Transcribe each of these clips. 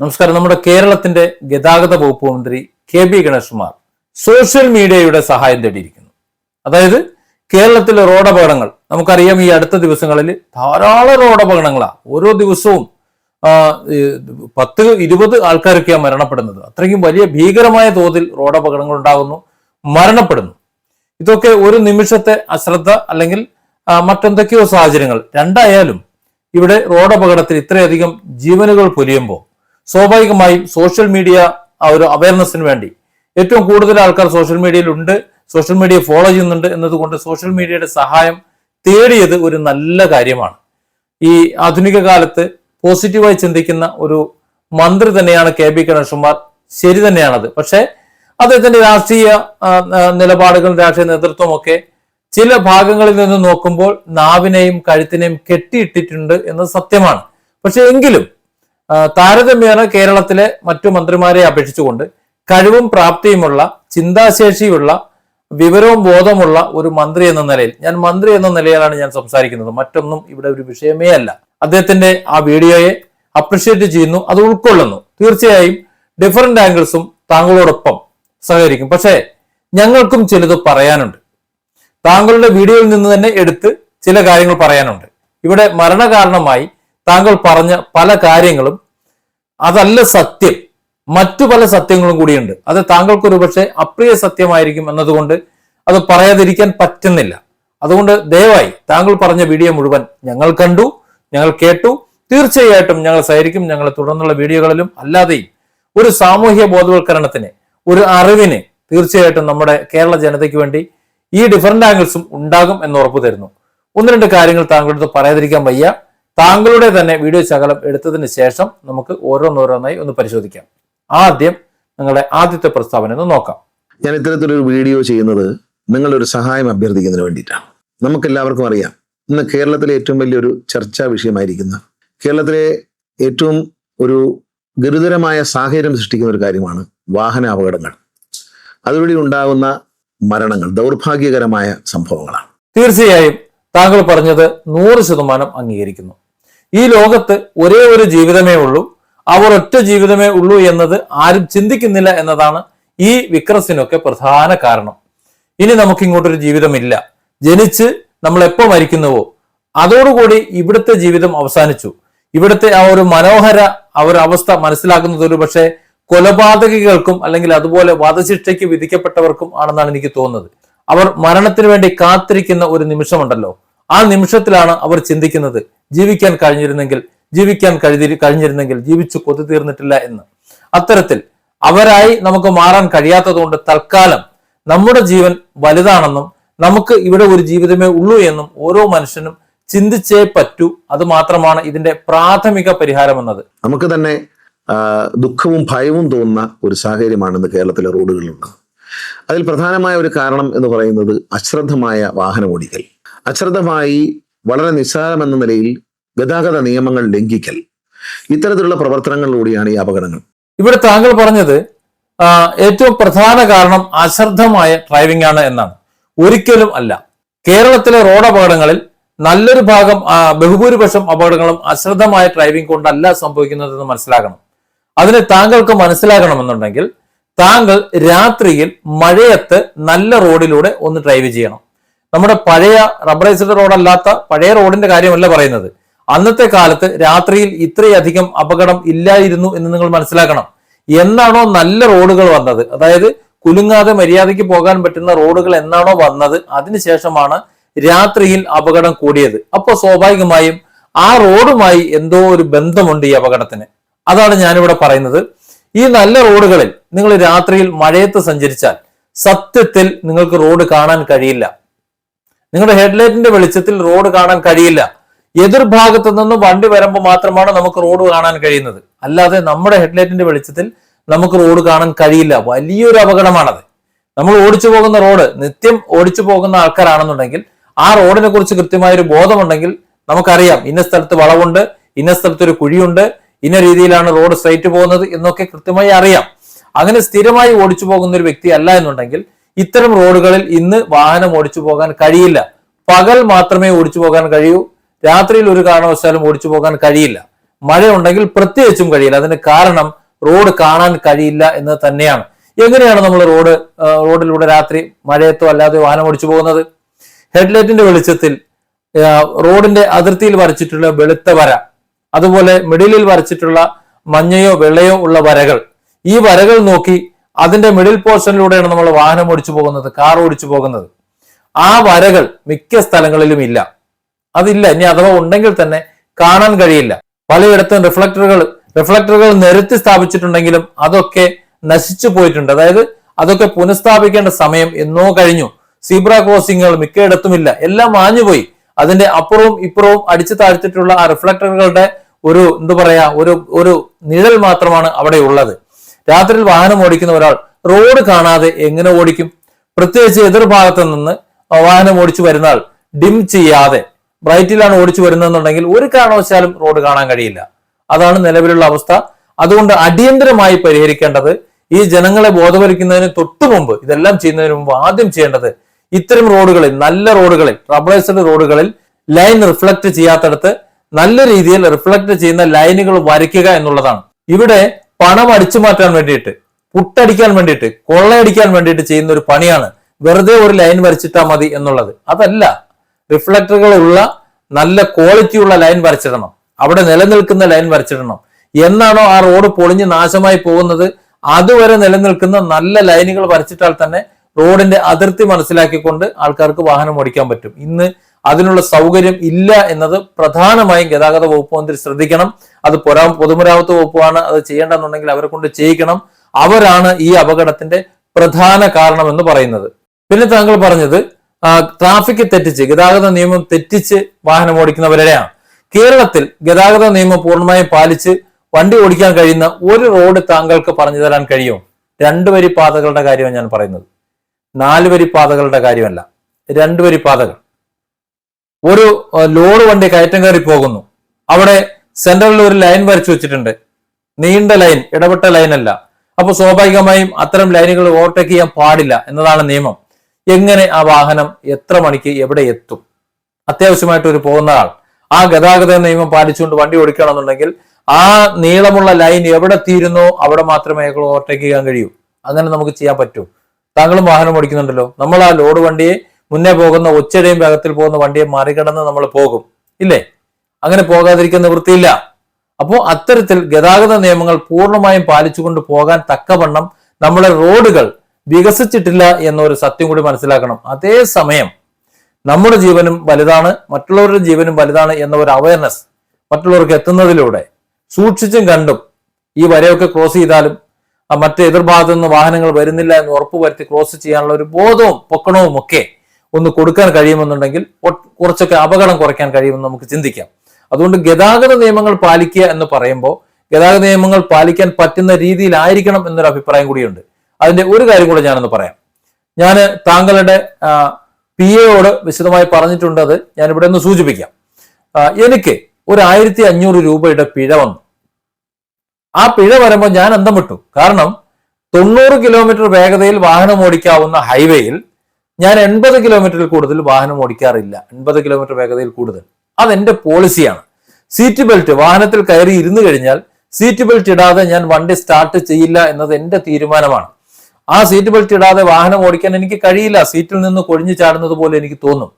നമസ്കാരം. നമ്മുടെ കേരളത്തിന്റെ ഗതാഗത വകുപ്പ് മന്ത്രി കെ ബി ഗണേഷ്കുമാർ സോഷ്യൽ മീഡിയയുടെ സഹായം തേടിയിരിക്കുന്നു. അതായത് കേരളത്തിലെ റോഡപകടങ്ങൾ നമുക്കറിയാം ഈ അടുത്ത ദിവസങ്ങളിൽ ധാരാളം റോഡപകടങ്ങളാണ് ഓരോ ദിവസവും പത്ത് ഇരുപത് ആൾക്കാരൊക്കെയാണ് മരണപ്പെടുന്നത്. അത്രയ്ക്കും വലിയ ഭീകരമായ തോതിൽ റോഡപകടങ്ങൾ ഉണ്ടാകുന്നു മരണപ്പെടുന്നു. ഇതൊക്കെ ഒരു നിമിഷത്തെ അശ്രദ്ധ അല്ലെങ്കിൽ മറ്റെന്തൊക്കെയോ സാഹചര്യങ്ങൾ. രണ്ടായാലും ഇവിടെ റോഡപകടത്തിൽ ഇത്രയധികം ജീവനുകൾ പൊലിയുമ്പോൾ സ്വാഭാവികമായും സോഷ്യൽ മീഡിയ ആ ഒരു അവയർനെസ്സിന് വേണ്ടി. ഏറ്റവും കൂടുതൽ ആൾക്കാർ സോഷ്യൽ മീഡിയയിൽ ഉണ്ട്. സോഷ്യൽ മീഡിയ ഫോളോ ചെയ്യുന്നുണ്ട് എന്നതുകൊണ്ട് സോഷ്യൽ മീഡിയയുടെ സഹായം തേടിയത് ഒരു നല്ല കാര്യമാണ്. ഈ ആധുനിക കാലത്ത് പോസിറ്റീവായി ചിന്തിക്കുന്ന ഒരു മന്ത്രി തന്നെയാണ് കെ ബി ഗണേഷ്കുമാർ ശരി തന്നെയാണത്. പക്ഷേ അദ്ദേഹത്തിന്റെ രാഷ്ട്രീയ നിലപാടുകൾ രാഷ്ട്രീയ നേതൃത്വമൊക്കെ ചില ഭാഗങ്ങളിൽ നിന്ന് നോക്കുമ്പോൾ നാവിനെയും കഴുത്തിനെയും കെട്ടിയിട്ടിട്ടുണ്ട് എന്നത് സത്യമാണ്. പക്ഷെ എങ്കിലും താരതമ്യേന കേരളത്തിലെ മറ്റു മന്ത്രിമാരെ അപേക്ഷിച്ചുകൊണ്ട് കഴിവും പ്രാപ്തിയുമുള്ള ചിന്താശേഷിയുള്ള വിവരവും ബോധമുള്ള ഒരു മന്ത്രി എന്ന നിലയിൽ ഞാൻ മന്ത്രി എന്ന നിലയിലാണ് ഞാൻ സംസാരിക്കുന്നത്. മറ്റൊന്നും ഇവിടെ ഒരു വിഷയമേ അല്ല. അദ്ദേഹത്തിന്റെ ആ വീഡിയോയെ അപ്രിഷ്യേറ്റ് ചെയ്യുന്നു അത് ഉൾക്കൊള്ളുന്നു. തീർച്ചയായും ഡിഫറെന്റ് ആംഗിൾസും താങ്കളോടൊപ്പം സഹകരിക്കും. പക്ഷേ ഞങ്ങൾക്കും ചിലത് പറയാനുണ്ട്. താങ്കളുടെ വീഡിയോയിൽ നിന്ന് തന്നെ എടുത്ത് ചില കാര്യങ്ങൾ പറയാനുണ്ട്. ഇവിടെ മരണകാരണമായി താങ്കൾ പറഞ്ഞ പല കാര്യങ്ങളും അതല്ല സത്യം. മറ്റു പല സത്യങ്ങളും കൂടിയുണ്ട്. അത് താങ്കൾക്കൊരു പക്ഷേ അപ്രിയ സത്യമായിരിക്കും എന്നതുകൊണ്ട് അത് പറയാതിരിക്കാൻ പറ്റുന്നില്ല. അതുകൊണ്ട് ദയവായി താങ്കൾ പറഞ്ഞ വീഡിയോ മുഴുവൻ ഞങ്ങൾ കണ്ടു ഞങ്ങൾ കേട്ടു. തീർച്ചയായിട്ടും ഞങ്ങൾ സഹകരിക്കും. ഞങ്ങൾ തുടർന്നുള്ള വീഡിയോകളിലും അല്ലാതെയും ഒരു സാമൂഹ്യ ബോധവൽക്കരണത്തിന് ഒരു അറിവിന് തീർച്ചയായിട്ടും നമ്മുടെ കേരള ജനതയ്ക്ക് വേണ്ടി ഈ ഡിഫറെന്റ് ആംഗിൾസും ഉണ്ടാകും എന്ന് ഉറപ്പ് തരുന്നു ഒന്ന് രണ്ട് കാര്യങ്ങൾ താങ്കളുടെ പറയാതിരിക്കാൻ വയ്യ. താങ്കളുടെ തന്നെ വീഡിയോ ശകലം എടുത്തതിന് ശേഷം നമുക്ക് ഓരോന്നോരോന്നായി ഒന്ന് പരിശോധിക്കാം. ആദ്യം നിങ്ങളുടെ ആദ്യത്തെ പ്രസ്താവന ഒന്ന് നോക്കാം. ഞാൻ ഇത്തരത്തിലൊരു വീഡിയോ ചെയ്യുന്നത് നിങ്ങളുടെ ഒരു സഹായം അഭ്യർത്ഥിക്കുന്നതിന് വേണ്ടിയിട്ടാണ്. നമുക്കെല്ലാവർക്കും അറിയാം ഇന്ന് കേരളത്തിലെ ഏറ്റവും വലിയൊരു ചർച്ചാ വിഷയമായിരിക്കുന്ന കേരളത്തിലെ ഏറ്റവും ഒരു ഗുരുതരമായ സാഹചര്യം സൃഷ്ടിക്കുന്ന ഒരു കാര്യമാണ് വാഹന അപകടങ്ങൾ. അതുവഴി ഉണ്ടാകുന്ന മരണങ്ങൾ ദൗർഭാഗ്യകരമായ സംഭവങ്ങളാണ്. തീർച്ചയായും താങ്കൾ പറഞ്ഞത് നൂറ് ശതമാനം അംഗീകരിക്കുന്നു. ഈ ലോകത്ത് ഒരേ ഒരു ജീവിതമേ ഉള്ളൂ. അവർ ഒറ്റ ജീവിതമേ ഉള്ളൂ എന്നത് ആരും ചിന്തിക്കുന്നില്ല എന്നതാണ് ഈ വിക്രസിനൊക്കെ പ്രധാന കാരണം. ഇനി നമുക്ക് ഇങ്ങോട്ടൊരു ജീവിതമില്ല. ജനിച്ച് നമ്മൾ എപ്പോ മരിക്കുന്നുവോ? അതോടുകൂടി ഇവിടുത്തെ ജീവിതം അവസാനിച്ചു. ഇവിടുത്തെ ആ ഒരു മനോഹര ആ ഒരു അവസ്ഥ മനസ്സിലാക്കുന്നത് ഒരു പക്ഷേ കൊലപാതകികൾക്കും അല്ലെങ്കിൽ അതുപോലെ വധശിക്ഷയ്ക്ക് വിധിക്കപ്പെട്ടവർക്കും ആണെന്നാണ് എനിക്ക് തോന്നുന്നത്. അവർ മരണത്തിന് വേണ്ടി കാത്തിരിക്കുന്ന ഒരു നിമിഷമുണ്ടല്ലോ. ആ നിമിഷത്തിലാണ് അവർ ചിന്തിക്കുന്നത്. ജീവിക്കാൻ കഴിഞ്ഞിരുന്നെങ്കിൽ ജീവിക്കാൻ കഴിഞ്ഞി കഴിഞ്ഞിരുന്നെങ്കിൽ ജീവിച്ചു കൊതു തീർന്നിട്ടില്ല എന്ന്. അത്തരത്തിൽ അവരായി നമുക്ക് മാറാൻ കഴിയാത്തതുകൊണ്ട് തൽക്കാലം നമ്മുടെ ജീവൻ വലുതാണെന്നും നമുക്ക് ഇവിടെ ഒരു ജീവിതമേ ഉള്ളൂ എന്നും ഓരോ മനുഷ്യനും ചിന്തിച്ചേ പറ്റൂ. അത് മാത്രമാണ് ഇതിന്റെ പ്രാഥമിക പരിഹാരം എന്നത്. നമുക്ക് തന്നെ ദുഃഖവും ഭയവും തോന്നുന്ന ഒരു സാഹചര്യമാണ് ഇന്ന് കേരളത്തിലെ റോഡുകളിലുള്ളത്. അതിൽ പ്രധാനമായ ഒരു കാരണം എന്ന് പറയുന്നത് അശ്രദ്ധമായ വാഹനം ഓടിക്കൽ അശ്രദ്ധമായി വളരെ നിസ്സാരമെന്ന നിലയിൽ ഗതാഗത നിയമങ്ങൾ ലംഘിക്കൽ. ഇത്തരത്തിലുള്ള പ്രവർത്തനങ്ങളിലൂടെയാണ് ഈ അപകടങ്ങൾ. ഇവിടെ താങ്കൾ പറഞ്ഞത് ഏറ്റവും പ്രധാന കാരണം അശ്രദ്ധമായ ഡ്രൈവിംഗ് ആണ് എന്നാണ്. ഒരിക്കലും അല്ല. കേരളത്തിലെ റോഡ് അപകടങ്ങളിൽ നല്ലൊരു ഭാഗം ബഹുഭൂരിപക്ഷം അപകടങ്ങളും അശ്രദ്ധമായ ഡ്രൈവിംഗ് കൊണ്ടല്ല സംഭവിക്കുന്നതെന്ന് മനസ്സിലാക്കണം അതിന് താങ്കൾക്ക് മനസ്സിലാകണമെന്നുണ്ടെങ്കിൽ താങ്കൾ രാത്രിയിൽ മഴയത്ത് നല്ല റോഡിലൂടെ ഒന്ന് ഡ്രൈവ് ചെയ്യണം. നമ്മുടെ പഴയ റബ്ബറൈസ്ഡ് റോഡല്ലാത്ത പഴയ റോഡിന്റെ കാര്യമല്ല പറയുന്നത്. അന്നത്തെ കാലത്ത് രാത്രിയിൽ ഇത്രയധികം അപകടം ഇല്ലായിരുന്നു എന്ന് നിങ്ങൾ മനസ്സിലാക്കണം. എന്നാണോ നല്ല റോഡുകൾ വന്നത്? അതായത് കുലുങ്ങാതെ മര്യാദയ്ക്ക് പോകാൻ പറ്റുന്ന റോഡുകൾ എന്നാണോ വന്നത്? അതിനുശേഷമാണ് രാത്രിയിൽ അപകടം കൂടിയത്. അപ്പോൾ സ്വാഭാവികമായും ആ റോഡുമായി എന്തോ ഒരു ബന്ധമുണ്ട് ഈ അപകടത്തിന്. അതാണ് ഞാനിവിടെ പറയുന്നത്. ഈ നല്ല റോഡുകളിൽ നിങ്ങൾ രാത്രിയിൽ മഴയത്ത് സഞ്ചരിച്ചാൽ സത്യത്തിൽ നിങ്ങൾക്ക് റോഡ് കാണാൻ കഴിയില്ല. നിങ്ങളുടെ ഹെഡ്ലൈറ്റിന്റെ വെളിച്ചത്തിൽ റോഡ് കാണാൻ കഴിയില്ല. എതിർഭാഗത്തു നിന്ന് വണ്ടി വരുമ്പോൾ മാത്രമാണ് നമുക്ക് റോഡ് കാണാൻ കഴിയുന്നത്. അല്ലാതെ നമ്മുടെ ഹെഡ്ലൈറ്റിന്റെ വെളിച്ചത്തിൽ നമുക്ക് റോഡ് കാണാൻ കഴിയില്ല. വലിയൊരു അപകടമാണത്. നമ്മൾ ഓടിച്ചു പോകുന്ന റോഡ് നിത്യം ഓടിച്ചു പോകുന്ന ആൾക്കാരാണെന്നുണ്ടെങ്കിൽ ആ റോഡിനെ കുറിച്ച് കൃത്യമായ ഒരു ബോധമുണ്ടെങ്കിൽ നമുക്കറിയാം. ഇന്ന സ്ഥലത്ത് വളവുണ്ട് ഇന്ന സ്ഥലത്ത് ഒരു കുഴിയുണ്ട് ഇന്ന രീതിയിലാണ് റോഡ് സ്ട്രൈറ്റ് പോകുന്നത് എന്നൊക്കെ കൃത്യമായി അറിയാം. അങ്ങനെ സ്ഥിരമായി ഓടിച്ചു പോകുന്ന ഒരു വ്യക്തി അല്ല എന്നുണ്ടെങ്കിൽ ഇത്തരം റോഡുകളിൽ ഇന്ന് വാഹനം ഓടിച്ചു പോകാൻ കഴിയില്ല. പകൽ മാത്രമേ ഓടിച്ചു പോകാൻ കഴിയൂ. രാത്രിയിൽ ഒരു കാരണവശാലും ഓടിച്ചു പോകാൻ കഴിയില്ല. മഴ ഉണ്ടെങ്കിൽ പ്രത്യേകിച്ചും കഴിയില്ല. അതിന് കാരണം റോഡ് കാണാൻ കഴിയില്ല എന്ന് തന്നെയാണ്. എങ്ങനെയാണ് നമ്മൾ റോഡ് റോഡിലൂടെ രാത്രി മഴയത്തോ അല്ലാതെ വാഹനം ഓടിച്ചു പോകുന്നത്? ഹെഡ്ലൈറ്റിന്റെ വെളിച്ചത്തിൽ റോഡിന്റെ അതിർത്തിയിൽ വരച്ചിട്ടുള്ള വെളുത്ത വര അതുപോലെ മിഡിലിൽ വരച്ചിട്ടുള്ള മഞ്ഞയോ വെള്ളയോ ഉള്ള വരകൾ. ഈ വരകൾ നോക്കി അതിന്റെ മിഡിൽ പോർഷനിലൂടെയാണ് നമ്മൾ വാഹനം ഓടിച്ചു പോകുന്നത് കാർ ഓടിച്ചു പോകുന്നത്. ആ വരകൾ മിക്ക സ്ഥലങ്ങളിലും ഇല്ല. അതില്ല. ഇനി അഥവാ ഉണ്ടെങ്കിൽ തന്നെ കാണാൻ കഴിയില്ല. പലയിടത്തും റിഫ്ലക്ടറുകൾ റിഫ്ലക്ടറുകൾ നിരത്തി സ്ഥാപിച്ചിട്ടുണ്ടെങ്കിലും അതൊക്കെ നശിച്ചു പോയിട്ടുണ്ട്. അതായത് അതൊക്കെ പുനഃസ്ഥാപിക്കേണ്ട സമയം എന്നോ കഴിഞ്ഞു. സീബ്ര ക്രോസിങ്ങുകൾ മിക്കയിടത്തുമില്ല എല്ലാം മാഞ്ഞുപോയി അതിന്റെ അപ്പുറവും ഇപ്പുറവും അടിച്ചു താഴ്ത്തിട്ടുള്ള ആ റിഫ്ലക്ടറുകളുടെ ഒരു എന്താ പറയാ ഒരു ഒരു നിഴൽ മാത്രമാണ് അവിടെ ഉള്ളത്. രാത്രിയിൽ വാഹനം ഓടിക്കുന്ന ഒരാൾ റോഡ് കാണാതെ എങ്ങനെ ഓടിക്കും? പ്രത്യേകിച്ച് എതിർഭാഗത്ത് നിന്ന് വാഹനം ഓടിച്ചു വരുന്ന ആൾ ഡിം ചെയ്യാതെ ബ്രൈറ്റിലാണ് ഓടിച്ചു വരുന്നതെന്നുണ്ടെങ്കിൽ ഒരു കാരണവശാലും റോഡ് കാണാൻ കഴിയില്ല. അതാണ് നിലവിലുള്ള അവസ്ഥ. അതുകൊണ്ട് അടിയന്തരമായി പരിഹരിക്കേണ്ടത് ഈ ജനങ്ങളെ ബോധവൽക്കുന്നതിന് തൊട്ടു മുമ്പ് ഇതെല്ലാം ചെയ്യുന്നതിന് മുമ്പ് ആദ്യം ചെയ്യേണ്ടത് ഇത്തരം റോഡുകളിൽ നല്ല റോഡുകളിൽ റബ്ബറൈസ്ഡ് റോഡുകളിൽ ലൈൻ റിഫ്ലക്ട് ചെയ്യാത്തടത്ത് നല്ല രീതിയിൽ റിഫ്ലക്ട് ചെയ്യുന്ന ലൈനുകൾ വരയ്ക്കുക എന്നുള്ളതാണ്. ഇവിടെ പണം അടിച്ചു മാറ്റാൻ വേണ്ടിയിട്ട് പുട്ടടിക്കാൻ വേണ്ടിയിട്ട് കൊള്ളയടിക്കാൻ വേണ്ടിയിട്ട് ചെയ്യുന്ന ഒരു പണിയാണ് വെറുതെ ഒരു ലൈൻ വരച്ചിട്ടാൽ മതി എന്നുള്ളത്. അതല്ല റിഫ്ലക്ടറുകൾ ഉള്ള നല്ല ക്വാളിറ്റിയുള്ള ലൈൻ വരച്ചിടണം. അവിടെ നിലനിൽക്കുന്ന ലൈൻ വരച്ചിടണം. എന്നാണോ ആ റോഡ് പൊളിഞ്ഞ് നാശമായി പോകുന്നത്? അതുവരെ നിലനിൽക്കുന്ന നല്ല ലൈനുകൾ വരച്ചിട്ടാൽ തന്നെ റോഡിന്റെ അതിർത്തി മനസ്സിലാക്കിക്കൊണ്ട് ആൾക്കാർക്ക് വാഹനം ഓടിക്കാൻ പറ്റും. ഇന്ന് അതിനുള്ള സൗകര്യം ഇല്ല എന്നത് പ്രധാനമായും ഗതാഗത വകുപ്പ് മന്ത്രി ശ്രദ്ധിക്കണം. അത് പൊരാ പൊതുമരാമത്ത് വകുപ്പാണ് അത് ചെയ്യേണ്ടെന്നുണ്ടെങ്കിൽ അവരെ കൊണ്ട് ചെയ്യിക്കണം. അവരാണ് ഈ അപകടത്തിന്റെ പ്രധാന കാരണം എന്ന് പറയുന്നത്. പിന്നെ താങ്കൾ പറഞ്ഞത് ട്രാഫിക് തെറ്റിച്ച് ഗതാഗത നിയമം തെറ്റിച്ച് വാഹനം ഓടിക്കുന്നവരെയാണ്. കേരളത്തിൽ ഗതാഗത നിയമം പൂർണമായും പാലിച്ച് വണ്ടി ഓടിക്കാൻ കഴിയുന്ന ഒരു റോഡ് താങ്കൾക്ക് പറഞ്ഞു തരാൻ കഴിയും രണ്ട് വരി പാതകളുടെ കാര്യമാണ് ഞാൻ പറയുന്നത്. നാലുവരി പാതകളുടെ കാര്യമല്ല. രണ്ട് വരി പാതകൾ ഒരു ലോഡ് വണ്ടി കയറ്റം കയറി പോകുന്നു. അവിടെ സെൻട്രലിൽ ഒരു ലൈൻ വരച്ചു വെച്ചിട്ടുണ്ട്. നീണ്ട ലൈൻ ഇടപെട്ട ലൈൻ അല്ല. അപ്പൊ സ്വാഭാവികമായും അത്തരം ലൈനുകൾ ഓവർടേക്ക് ചെയ്യാൻ പാടില്ല എന്നതാണ് നിയമം. എങ്ങനെ ആ വാഹനം എത്ര മണിക്ക് എവിടെ എത്തും? അത്യാവശ്യമായിട്ട് ഒരു പോകുന്ന ആൾ. ആ ഗതാഗത നിയമം പാലിച്ചുകൊണ്ട് വണ്ടി ഓടിക്കണമെന്നുണ്ടെങ്കിൽ ആ നീളമുള്ള ലൈൻ എവിടെ തീരുന്നോ അവിടെ മാത്രമേ ഓവർടേക്ക് ചെയ്യാൻ കഴിയൂ. അങ്ങനെ നമുക്ക് ചെയ്യാൻ പറ്റൂ. താങ്കളും വാഹനം ഓടിക്കുന്നുണ്ടല്ലോ. നമ്മൾ ആ ലോഡ് വണ്ടിയെ മുന്നേ പോകുന്ന ഒച്ചടയും വേഗത്തിൽ പോകുന്ന വണ്ടിയെ മറികടന്ന് നമ്മൾ പോകും. ഇല്ലേ? അങ്ങനെ പോകാതിരിക്കുന്ന വൃത്തിയില്ല. അപ്പോൾ അത്തരത്തിൽ ഗതാഗത നിയമങ്ങൾ പൂർണമായും പാലിച്ചുകൊണ്ട് പോകാൻ തക്കവണ്ണം നമ്മുടെ റോഡുകൾ വികസിച്ചിട്ടില്ല എന്നൊരു സത്യം കൂടി മനസ്സിലാക്കണം. അതേസമയം നമ്മുടെ ജീവനും വലുതാണ് മറ്റുള്ളവരുടെ ജീവനും വലുതാണ് എന്ന ഒരു അവയർനെസ് മറ്റുള്ളവർക്ക് എത്തുന്നതിലൂടെ സൂക്ഷിച്ചും കണ്ടും ഈ വരയൊക്കെ ക്രോസ് ചെയ്താലും മറ്റ് എതിർഭാഗത്തു നിന്ന് വാഹനങ്ങൾ വരുന്നില്ല എന്ന് ഉറപ്പുവരുത്തി ക്രോസ് ചെയ്യാനുള്ള ഒരു ബോധവും പൊക്കണവും ഒക്കെ ഒന്ന് കൊടുക്കാൻ കഴിയുമെന്നുണ്ടെങ്കിൽ കുറച്ചൊക്കെ അപകടം കുറയ്ക്കാൻ കഴിയുമെന്ന് നമുക്ക് ചിന്തിക്കാം. അതുകൊണ്ട് ഗതാഗത നിയമങ്ങൾ പാലിക്കുക എന്ന് പറയുമ്പോൾ ഗതാഗത നിയമങ്ങൾ പാലിക്കാൻ പറ്റുന്ന രീതിയിലായിരിക്കണം എന്നൊരു അഭിപ്രായം കൂടിയുണ്ട്. അതിന്റെ ഒരു കാര്യം കൂടെ ഞാനൊന്ന് പറയാം. ഞാൻ താങ്കളുടെ പി എയോട് വിശദമായി പറഞ്ഞിട്ടുണ്ട് അത് ഞാൻ ഇവിടെ ഒന്ന് സൂചിപ്പിക്കാം. എനിക്ക് ഒരു ആയിരത്തി അഞ്ഞൂറ് രൂപയുടെ പിഴ വന്നു. ആ പിഴ വരുമ്പോൾ ഞാൻ അന്തം വിട്ടു. കാരണം തൊണ്ണൂറ് കിലോമീറ്റർ വേഗതയിൽ വാഹനം ഓടിക്കാവുന്ന ഹൈവേയിൽ ഞാൻ എൺപത് കിലോമീറ്ററിൽ കൂടുതൽ വാഹനം ഓടിക്കാറില്ല. എൺപത് കിലോമീറ്റർ വേഗതയിൽ കൂടുതൽ. അതെന്റെ പോളിസിയാണ് സീറ്റ് ബെൽറ്റ് വാഹനത്തിൽ കയറി ഇരുന്നു കഴിഞ്ഞാൽ സീറ്റ് ബെൽറ്റ് ഇടാതെ ഞാൻ വണ്ടി സ്റ്റാർട്ട് ചെയ്യില്ല എന്നത് എന്റെ തീരുമാനമാണ്. ആ സീറ്റ് ബെൽറ്റ് ഇടാതെ വാഹനം ഓടിക്കാൻ എനിക്ക് കഴിയില്ല. സീറ്റിൽ നിന്ന് കൊഴിഞ്ഞു ചാടുന്നത് പോലെ എനിക്ക് തോന്നും.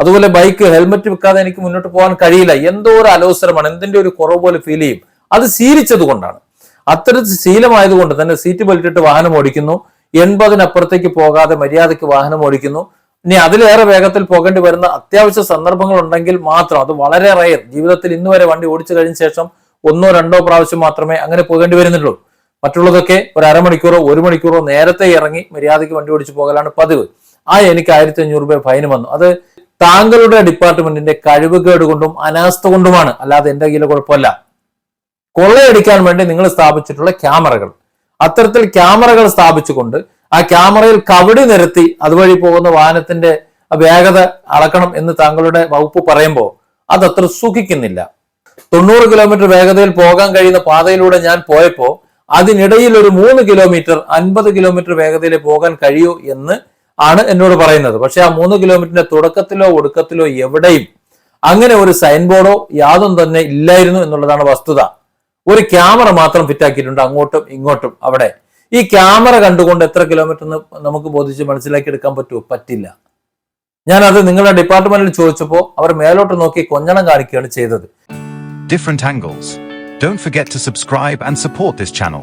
അതുപോലെ ബൈക്ക് ഹെൽമെറ്റ് വെക്കാതെ എനിക്ക് മുന്നോട്ട് പോകാൻ കഴിയില്ല. എന്തോ ഒരു അലോസരമാണ്. എന്തിന്റെ ഒരു കുറവ് പോലെ ഫീൽ ചെയ്യും. അത് ശീലിച്ചത് കൊണ്ടാണ്. അത്തരത്തിൽ ശീലമായതുകൊണ്ട് തന്നെ സീറ്റ് ബെൽറ്റ് ഇട്ട് വാഹനം ഓടിക്കുന്നു. എൺപതിനപ്പുറത്തേക്ക് പോകാതെ മര്യാദയ്ക്ക് വാഹനം ഓടിക്കുന്നു. ഇനി അതിലേറെ വേഗത്തിൽ പോകേണ്ടി വരുന്ന അത്യാവശ്യ സന്ദർഭങ്ങൾ ഉണ്ടെങ്കിൽ മാത്രം അത് വളരെ റയർ ജീവിതത്തിൽ ഇന്ന് വരെ വണ്ടി ഓടിച്ചു കഴിഞ്ഞ ശേഷം ഒന്നോ രണ്ടോ പ്രാവശ്യം മാത്രമേ അങ്ങനെ പോകേണ്ടി വരുന്നുള്ളൂ. മറ്റുള്ളതൊക്കെ ഒരു അരമണിക്കൂറോ ഒരു മണിക്കൂറോ നേരത്തെ ഇറങ്ങി മര്യാദയ്ക്ക് വണ്ടി ഓടിച്ചു പോകലാണ് പതിവ്. ആ എനിക്ക് ആയിരത്തി അഞ്ഞൂറ് രൂപ ഫൈൻ വന്നു. അത് താങ്കളുടെ ഡിപ്പാർട്ട്മെന്റിന്റെ കഴിവുകേട് കൊണ്ടും അനാസ്ഥ കൊണ്ടുമാണ്. അല്ലാതെ എന്റെ കയ്യിലെ കുഴപ്പമല്ല. കൊള്ളയടിക്കാൻ വേണ്ടി നിങ്ങൾ സ്ഥാപിച്ചിട്ടുള്ള ക്യാമറകൾ. അത്തരത്തിൽ ക്യാമറകൾ സ്ഥാപിച്ചുകൊണ്ട് ആ ക്യാമറയിൽ കവടി നിരത്തി അതുവഴി പോകുന്ന വാഹനത്തിന്റെ വേഗത അളക്കണം എന്ന് താങ്കളുടെ വകുപ്പ് പറയുമ്പോൾ അത് അത്ര സുഖിക്കുന്നില്ല തൊണ്ണൂറ് കിലോമീറ്റർ വേഗതയിൽ പോകാൻ കഴിയുന്ന പാതയിലൂടെ ഞാൻ പോയപ്പോൾ അതിനിടയിൽ ഒരു മൂന്ന് കിലോമീറ്റർ അൻപത് കിലോമീറ്റർ വേഗതയിൽ പോകാൻ കഴിയൂ എന്ന് ആണ് എന്നോട് പറയുന്നത്. പക്ഷെ ആ മൂന്ന് കിലോമീറ്ററിന്റെ തുടക്കത്തിലോ ഒടുക്കത്തിലോ എവിടെയും അങ്ങനെ ഒരു സൈൻ ബോർഡോ യാതൊന്നും തന്നെ ഇല്ലായിരുന്നു എന്നുള്ളതാണ് വസ്തുത. ഒരു ക്യാമറ മാത്രം ഫിറ്റാക്കിയിട്ടുണ്ട് അങ്ങോട്ടും ഇങ്ങോട്ടും അവിടെ ഈ ക്യാമറ കണ്ടുകൊണ്ട് എത്ര കിലോമീറ്റർ നമുക്ക് ബോധിച്ച് മനസ്സിലാക്കി എടുക്കാൻ പറ്റുമോ പറ്റില്ല ഞാനത് നിങ്ങളുടെ ഡിപ്പാർട്ട്മെന്റിൽ ചോദിച്ചപ്പോൾ അവർ മേലോട്ട് നോക്കി കൊഞ്ഞണം കാണിക്കുകയാണ് ചെയ്തത് different angles. Don't forget to subscribe and support this channel.